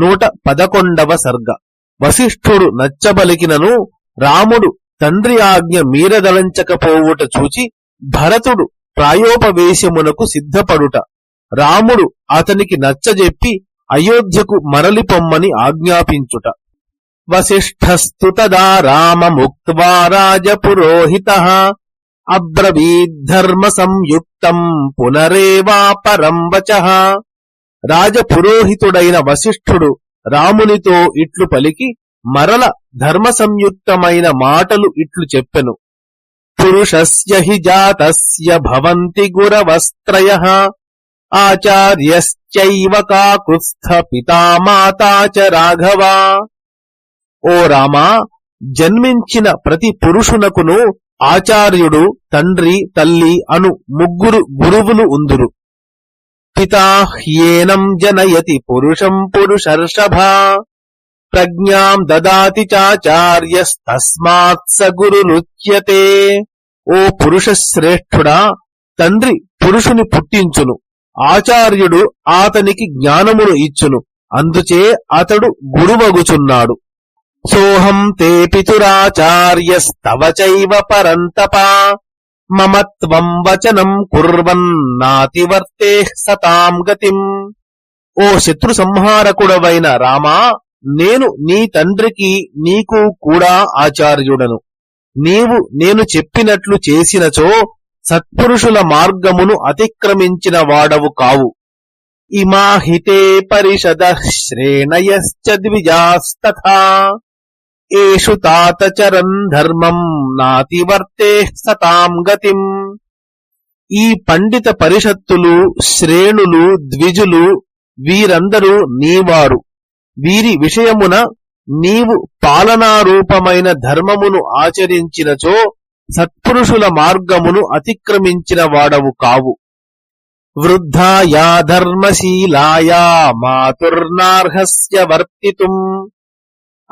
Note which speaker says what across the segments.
Speaker 1: నూట పదకొండవ సర్గ. వశిష్ఠుడు నచ్చబలికినను రాముడు తండ్రి ఆజ్ఞ మీరదలంచకపోవుట చూచి భరతుడు ప్రాయోపవేశమునకు సిద్ధపడుట. రాముడు అతనికి నచ్చజెప్పి అయోధ్యకు మరలి పొమ్మని ఆజ్ఞాపించుట. వశిష్ఠస్తు తదా రామముక్వా రాజపురోహిత అబ్రవీద్ధర్మ సంయుక్తం పునరేవాపరం వచ రాజపురోహితుడైన వశిష్ఠుడు రామునితో ఇట్లు పలికి మరల ధర్మ సంయుక్తమైన మాటలు ఇట్లు చెప్పెను. పురుషస్య హి జాతస్య భవంతి గురవస్త్రయ ఆచార్యశ్చైవ కాకుత్స్థ పితామాతా చ రాఘవా. ఓ రామా జన్మించిన ప్రతి పురుషునకును ఆచార్యుడు తండ్రి తల్లి అను ముగ్గురు గురువులు ఉందురు. పితా హ్యేనం జనయతి పురుషం పురుషర్షభా ప్రజ్ఞాం దదాతి చాచార్యస్తస్మాత్ స గురులుచ్యతే ఓ పురుష శ్రేష్ఠుడా తండ్రి పురుషుని పుట్టించును ఆచార్యుడు అతనికి జ్ఞానమును ఇచ్చును అందుచే అతడు గురువగుచున్నాడు. సోహం తే పితురాచార్యస్తవ చైవ పరంతపా। మమ త్వం వచనం కుర్వన్నాతివర్తే సతాం గతిం ఓ శత్రు సంహారకుడవైన రామా నేను నీ తండ్రికి నీకు కూడా ఆచార్యుడను. నీవు నేను చెప్పినట్లు చేసినచో సత్పురుషుల మార్గమును అతిక్రమించిన వాడవు కావు. ఇమాహితే పరిషద శ్రేణయశ్చ ద్విజాస్తథా। ఏషు తాతచరన్ ధర్మం నాతివర్తే సతాం గతిం. ఈ పండిత పరిషత్తులు శ్రేణులు ద్విజులు వీరందరూ నీవారు. వీరి విషయమున నీవు పాలనారూపమైన ధర్మమును ఆచరించినచో సత్పురుషుల మార్గమును అతిక్రమించిన వాడవు కావు. వృద్ధాయా ధర్మశీలాయా మాతుర్నార్హస్య వర్తితుం.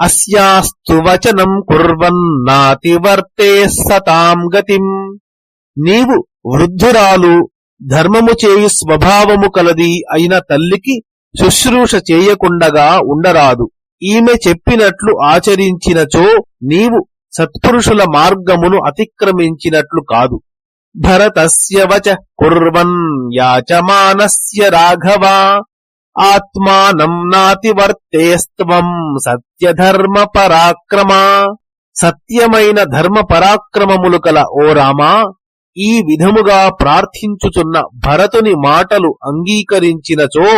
Speaker 1: అస్యాస్తు వచనం కుర్వన్నాతివర్తే సతాం గతిం. నీవు వృద్ధురాలు ధర్మము చేయు స్వభావము కలది అయిన తల్లికి శుశ్రూష చేయకుండగా ఉండరాదు. ఈమె చెప్పినట్లు ఆచరించినచో నీవు సత్పురుషుల మార్గమును అతిక్రమించినట్లు కాదు. భరతస్య వచ కుర్వన్ యాచమానస్య రాఘవా. ఆత్మానం నాతివర్తేస్త్వం సత్యధర్మ పరాక్రమ. సత్యమైన ధర్మ పరాక్రమములు కల ఓ రామా ఈ విధముగా ప్రార్థించుచున్న భరతుని మాటలు అంగీకరించినచో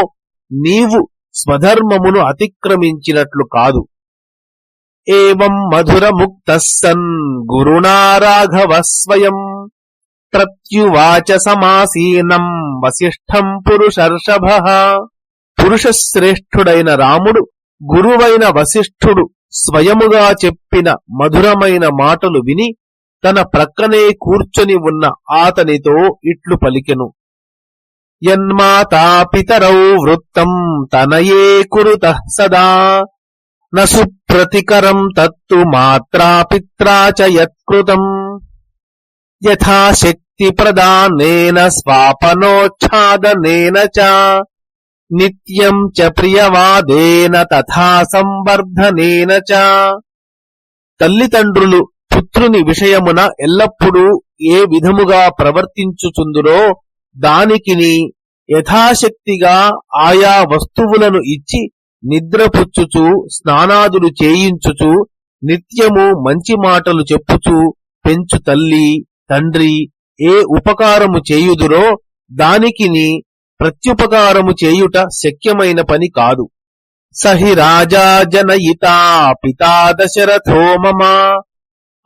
Speaker 1: నీవు స్వధర్మమును అతిక్రమించినట్లు కాదు. ఏం మధురముక్త సన్ గురుణారాఘవ స్వయం ప్రత్యువాచ సమాసీనం వశిష్ఠం పురుషర్షభ. పురుషశ్రేష్ఠుడైన రాముడు గురువైన వశిష్ఠుడు స్వయముగా చెప్పిన మధురమైన మాటలు విని తన ప్రక్కనే కూర్చొని ఉన్న ఆతనితో ఇట్లు పలికెను. యన్మాతాపితరౌ వృత్తం తనయే కురుత సదా. నసుప్రతికరం తత్తు మాత్రా పిత్రా చ యత్కృతం. యథాశక్తి ప్రదానేన స్వాపనోచ్ఛాదనేన చ. నిత్యం చ ప్రియవాదేన తథా సంవర్ధనేన చ. తల్లిదండ్రులు పుత్రుని విషయమున ఎల్లప్పుడూ ఏ విధముగా ప్రవర్తించుచుందురో దానికిని యథాశక్తిగా ఆయా వస్తువులను ఇచ్చి నిద్రపుచ్చుచు స్నానాదులు చేయించుచు నిత్యము మంచి మాటలు చెప్పుచు పెంచు తల్లి తండ్రి ఏ ఉపకారము చేయుదురో దానికిని ప్రత్యుపకారము చేయుట శక్యమైన పని కాదు. సహి రాజా జనయితా పితా దశరథో మమా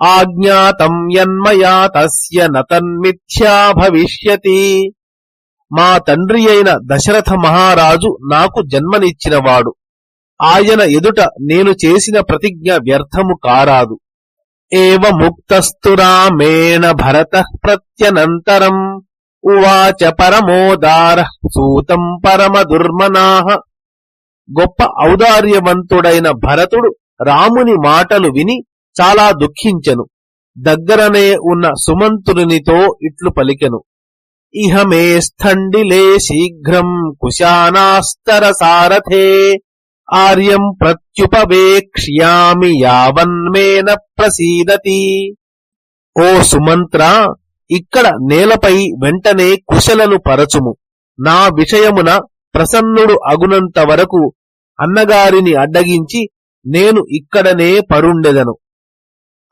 Speaker 1: ఆజ్ఞాతం యన్మయా తస్య నతన్మిథ్యా భవిష్యతి. మా తండ్రి అయిన దశరథ మహారాజు నాకు జన్మనిచ్చినవాడు. ఆయన ఎదుట నేను చేసిన ప్రతిజ్ఞ వ్యర్థము కారాదు. ఏవ ముక్తస్తురామేణ భరత ప్రత్యనంతరం. ఉవాచ పరమోదార సూతం పరమ దుర్మనాహ గొప్ప ఔదార్యవంతుడైన భరతుడు రాముని మాటలు విని చాలా దుఃఖించెను. దగ్గరనే ఉన్న సుమంతునితో ఇట్లు పలికెను. ఇహ మే స్థండిలే శీఘ్రం కుశానాస్తర సారథే. ఆర్యం ప్రత్యుపవేక్ష్యామి యావన్మేన ప్రసీదతి. ఓ సుమంత్ర ఇక్కడ నేలపై వెంటనే కుశలను పరచుము. నా విషయమున ప్రసన్నుడు అగునంత వరకు అన్నగారిని అడ్డగించి నేను ఇక్కడనే పరుండెదను.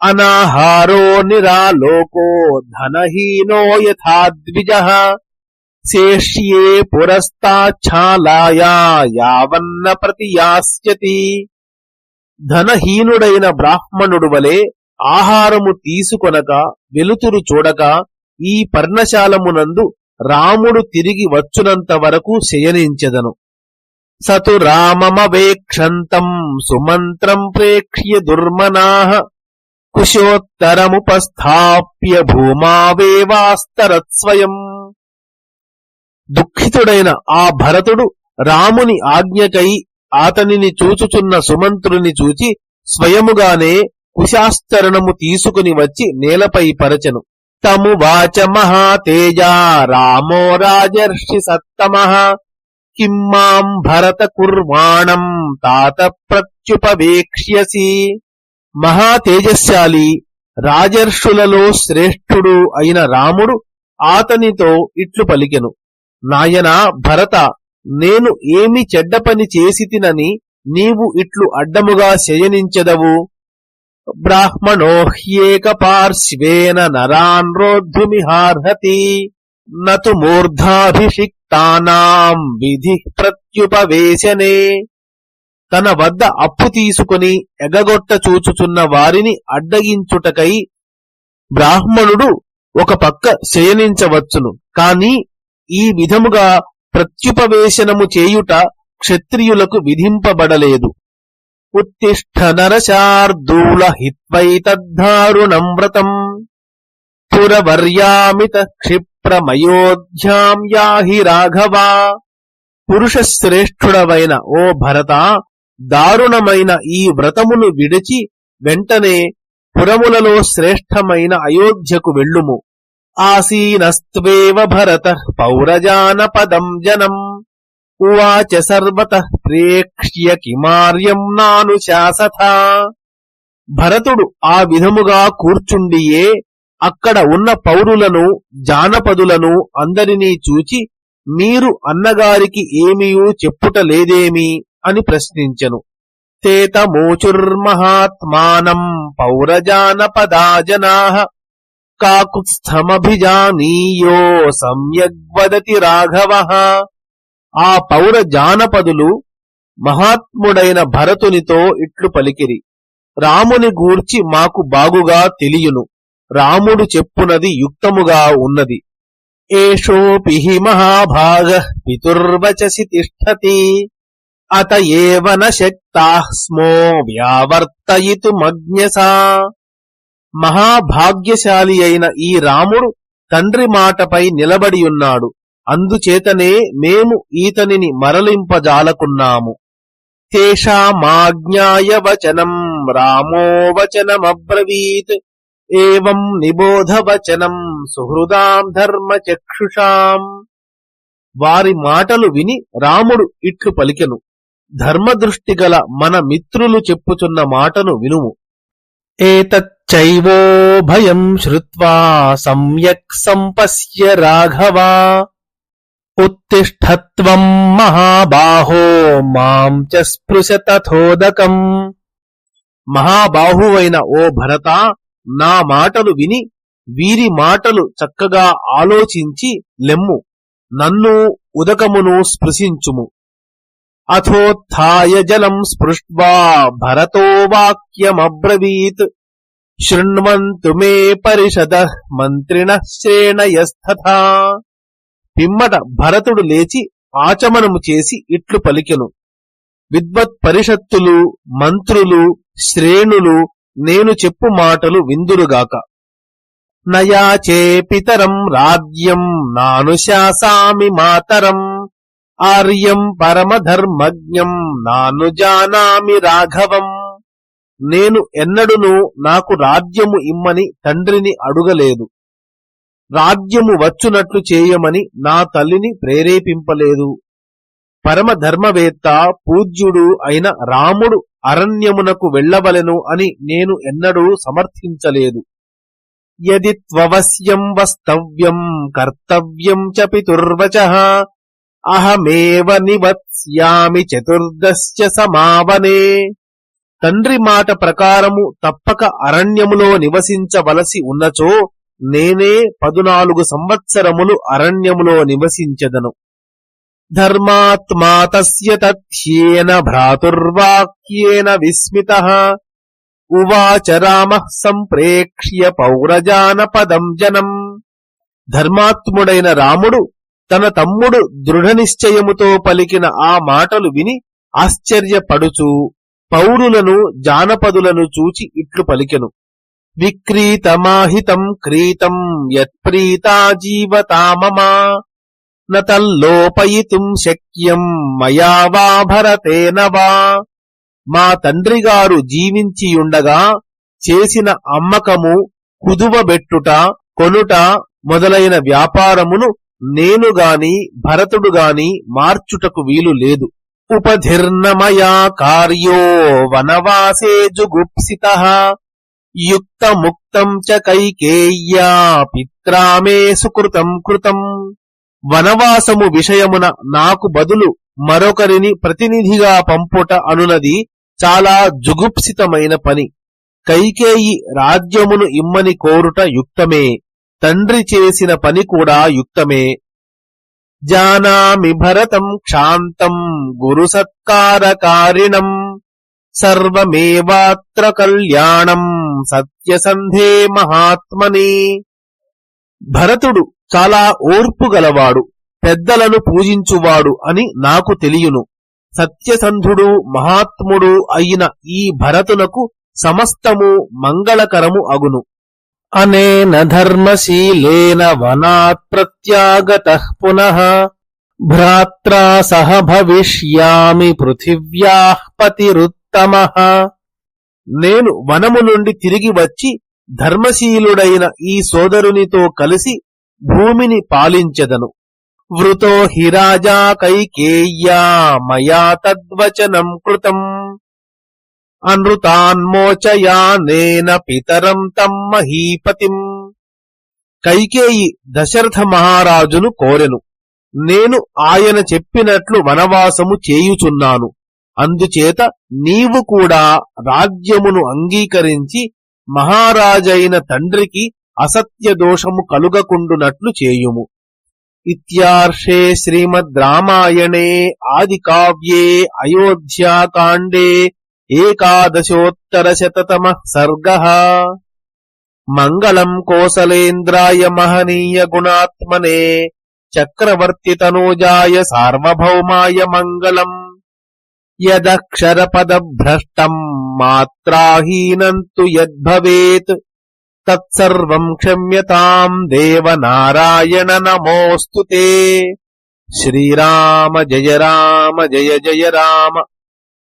Speaker 1: అనాహారో నిరాలోకో ధనహీనో యథాద్విజ శేష్యే పురస్తాఛాలాయా యావన్న ప్రతియాస్యతి. ధనహీనుడైన బ్రాహ్మణుడు వలె ఆహారము తీసుకొనక వెలుతురు చూడక ఈ పర్ణశాలమునందు రాముడు తిరిగి వచ్చునంత వరకు శయనించెదను. సతు రామమవేక్షంతం సుమంత్రం ప్రేక్ష్య దుర్మనాహ కుశోత్తరముపస్థాప్య భూమావేవాస్తరత్స్వయం. దుఃఖితుడైన ఆ భరతుడు రాముని ఆజ్ఞకై అతనిని చూచుచున్న సుమంత్రుని చూచి స్వయముగానే కుశాస్తరణము తీసుకుని వచ్చి నేలపై పరచెను. తము వాచ మహాతేజా రామో రాజర్షి సత్తమ కిమ్మాం భరత కుర్వాణం తాత ప్రత్యుపవేక్ష్యసి. మహాతేజశాలి రాజర్షులలో శ్రేష్ఠుడు అయిన రాముడు ఆతనితో ఇట్లు పలికెను. నాయనా భరత నేను ఏమి చెడ్డ పని చేసి తినని నీవు ఇట్లు అడ్డముగా శయనించెదవు? బ్రాహ్మణో హ్యేక పార్శ్వేన నరాన్ రోద్ధుమిహార్హతి నతు మూర్ధాభిషిక్తానాం విధి ప్రత్యుపవేశనే తన వద్ద అప్పు తీసుకుని ఎగగొట్ట చూచుచున్న వారిని అడ్డగించుటకై బ్రాహ్మణుడు ఒక పక్క శయనించవచ్చును. కాని ఈ విధముగా ప్రత్యుపవేశనము చేయుట క్షత్రియులకు విధింపబడలేదు. ఉత్తిష్ట నరశార్దూల హిత్వైతద్ధారుణం వ్రతం పురవర్యామిత క్షిప్రమయోధ్యాం యాహి రాఘవా. పురుషశ్రేష్ఠుడవైన ఓ భరత దారుణమైన ఈ వ్రతమును విడిచి వెంటనే పురములలో శ్రేష్టమైన అయోధ్యకు వెళ్ళుము. ఆసీనస్త్వేవ భరత పౌరజానపదం జనం. ఉవాచ సర్వత ప్రేక్ష్య కిమార్యం నానుశాసథ భరతుడు ఆ విధముగా కూర్చుండియే అక్కడ ఉన్న పౌరులను జానపదులను అందరినీ చూచి మీరు అన్నగారికి ఏమీయూ చెప్పుటలేదేమి అని ప్రశ్నించెను. తేతమోచుర్మహాత్మానం పౌరజానపదా జనా కాకుత్స్థమభిజానీయో సమ్యగ్వదతి రాఘవ. ఆ పౌర జానపదులు మహాత్ముడైన భరతునితో ఇట్లు పలికిరి. రాముని గూర్చి మాకు బాగుగా తెలియను. రాముడు చెప్పునది యుక్తముగా ఉన్నది. ఏషోపి మహాభాగ పితుర్వచసి తిష్టతి. అత ఏవన శక్తాస్మో శక్తాస్మో వ్యావర్తయితుమజ్ఞసా మహాభాగ్యశాలి అయిన ఈ రాముడు తండ్రి మాటపై నిలబడియున్నాడు అందుచేతనే మేము ఈతనిని మరలింపజాలకున్నాము. తేషామాజ్ఞాయ వచనం రామో వచనమబ్రవీత్ ఏం నిబోధ వచనం సుహృదాం ధర్మచక్షుషాం వారి మాటలు విని రాముడు ఇట్లు పలికెను. ధర్మదృష్టి గల మన మిత్రులు చెప్పుచున్న మాటను వినుము. ఏతచ్చైవో భయం శ్రుత్వా సమ్యక్ సంపశ్య రాఘవా. ఉత్తిష్టత్వం మహాబాహో మాం చ స్పృశ తథోదకం. మహాబాహువైన ఓ భరత నా మాటలు విని వీరి మాటలు చక్కగా ఆలోచించి లెమ్ము నన్ను ఉదకమును స్పృశించుము. అథోత్థాయ జలం స్పృష్వా భరతో వాక్యమబ్రవీత్. శృణ్వంతు మే పరిషద మంత్రిణ శ్రేణయస్తథా పిమ్మట భరతుడు లేచి ఆచమనము చేసి ఇట్లు పలికెను. విద్వత్ పరిషత్తులు మంత్రులు శ్రేణులు నేను చెప్పు మాటలు విందురుగాక. నయాచే పితరం రాజ్యం నానుశాసామి మాతరం. ఆర్యం పరమధర్మజ్ఞం నాను జానామి రాఘవం. నేను ఎన్నడును నాకు రాజ్యము ఇమ్మని తండ్రిని అడుగలేదు. రాజ్యము వచ్చునట్లు చేయమని నా తల్లిని ప్రేరేపింపలేదు. పరమధర్మవేత్త పూజ్యుడు అయిన రాముడు అరణ్యమునకు వెళ్ళవలెను అని నేను ఎన్నడూ సమర్థించలేదు. యది త్వవశ్యం వస్తవ్యం కర్తవ్యం చ పితుర్వచ అహమేవ నివత్స్యామి చతుర్దశ్చ సమావనే. తండ్రి మాట ప్రకారము తప్పక అరణ్యములో నివసించవలసి ఉన్నచో నేనే పదునాలుగు సంవత్సరములు అరణ్యములో నివసించెదను. ధర్మాత్మా తస్య తథ్యేన భ్రాతుర్వాక్యేన విస్మిత. ఉవాచ రామ సంప్రేక్ష్య పౌరజానపదం జనం. ధర్మాత్ముడైన రాముడు తన తమ్ముడు దృఢ నిశ్చయముతో పలికిన ఆ మాటలు విని ఆశ్చర్యపడుచు పౌరులను జానపదులను చూచి ఇట్లు పలికెను. విక్రీతమాహితం క్రీతం యత్ప్రీతా జీవతామమా నల్లోపయితుం శక్యం మయా వా భరతేన వా. మా తండ్రిగారు జీవించియుండగా చేసిన అమ్మకము కుదువబెట్టుట కొనుట మొదలైన వ్యాపారమును నేనుగాని భరతుడుగాని మార్చుటకు వీలు లేదు. ఉపధిర్ణమయా కార్యో వనవాసే జుగుప్సిత యుక్తముక్తం చ కైకేయ్యా పిత్రామే సుకృతం కృతం. వనవాసము విషయమున నాకు బదులు మరొకరిని ప్రతినిధిగా పంపుట అనునది చాలా జుగుప్సితమైన పని. కైకేయి రాజ్యమును ఇమ్మని కోరుట యుక్తమే తండ్రి చేసిన పని కూడా యుక్తమే. జానామి భరతం క్షాంతం గురు సత్కారకారిణం. సర్వమేవాత్ర కళ్యాణం సత్యసంధే మహాత్మని. భరతుడు చాలా ఓర్పు గలవాడు పెద్దలను పూజించువాడు అని నాకు తెలియను. సత్యసంధుడు మహాత్ముడు అయిన ఈ భరతునకు సమస్తము మంగళకరము అగును. అనేన ధర్మశీలేన వనాత్ ప్రత్యాగత పునః భ్రాత్రా సహ భవిష్యామి పృథివ్యా పతిరుత్తమ నేను వనము నుండి తిరిగి వచ్చి ధర్మశీలుడైన ఈ సోదరునితో కలిసి భూమిని పాలించెదను. వృతో హిరాజా కైకేయ్యా మయా తద్వచనం కృతం. అనృతాన్మోచయానేన పితరం తం మహీపతిం. కైకేయి దశరథ మహారాజును కోరెను. నేను ఆయన చెప్పినట్లు వనవాసము చేయుచున్నాను. అందుచేత నీవు కూడా రాజ్యమును అంగీకరించి మహారాజైన తండ్రికి అసత్య దోషము కలుగకుండునట్లు చేయుము. ఇత్యార్షే శ్రీమద్ రామాయణే ఆది కావ్యే అయోధ్యాకాండే ఏకాదశోత్తరశతతమ సర్గ. మంగళం కోసలేంద్రాయ మహనీయ గుణాత్మనే చక్రవర్తి తనూజాయ సార్వభౌమాయ మంగళం. యదక్షరపదభ్రష్టం మాత్రాహీనం తు యద్భవేత్ తత్సర్వం క్షమ్యతాం దేవనారాయణ నమోऽस्तु ते श्रीराम जय राम जय जय राम